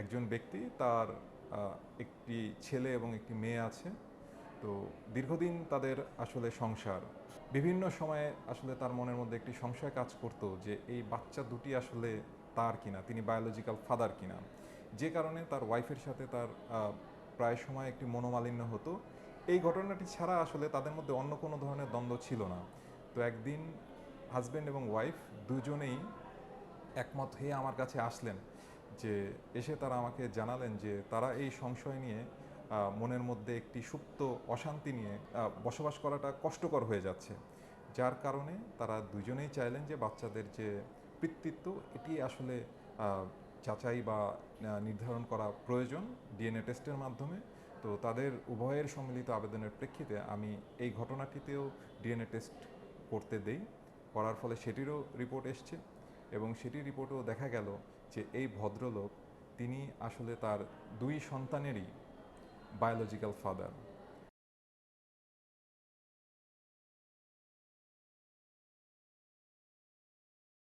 একজন ব্যক্তি, তার একটি ছেলে এবং একটি মেয়ে আছে। তো দীর্ঘদিন তাদের আসলে সংসার। বিভিন্ন সময়ে আসলে তার মনের মধ্যে একটি সংশয় কাজ করতো যে, এই বাচ্চা দুটি আসলে তার কিনা, তিনি বায়োলজিক্যাল ফাদার কিনা। যে কারণে তার ওয়াইফের সাথে তার প্রায় সময় একটি মনোমালিন্য হতো। এই ঘটনাটি ছাড়া আসলে তাদের মধ্যে অন্য কোনো ধরনের দ্বন্দ্ব ছিল না। তো একদিন হাজব্যান্ড এবং ওয়াইফ দুজনেই একমত হয়ে আমার কাছে আসলেন। যে এসে তারা আমাকে জানালেন যে তারা এই সংশয় নিয়ে মনের মধ্যে একটি সুপ্ত অশান্তি নিয়ে বসবাস করাটা কষ্টকর হয়ে যাচ্ছে। যার কারণে তারা দুজনেই চাইলেন যে বাচ্চাদের যে পিতৃত্ব, এটি আসলে যাচাই বা নির্ধারণ করা প্রয়োজন ডিএনএ টেস্টের মাধ্যমে। তো তাদের উভয়ের সম্মিলিত আবেদনের প্রেক্ষিতে আমি এই ঘটনাটিতেও ডিএনএ টেস্ট করতে দেই। করার ফলে সেটিরও রিপোর্ট এসছে। এবং সেটির রিপোর্টেও দেখা গেল যে এই ভদ্রলোক, তিনি আসলে তার দুই সন্তানেরই বায়োলজিক্যাল ফাদার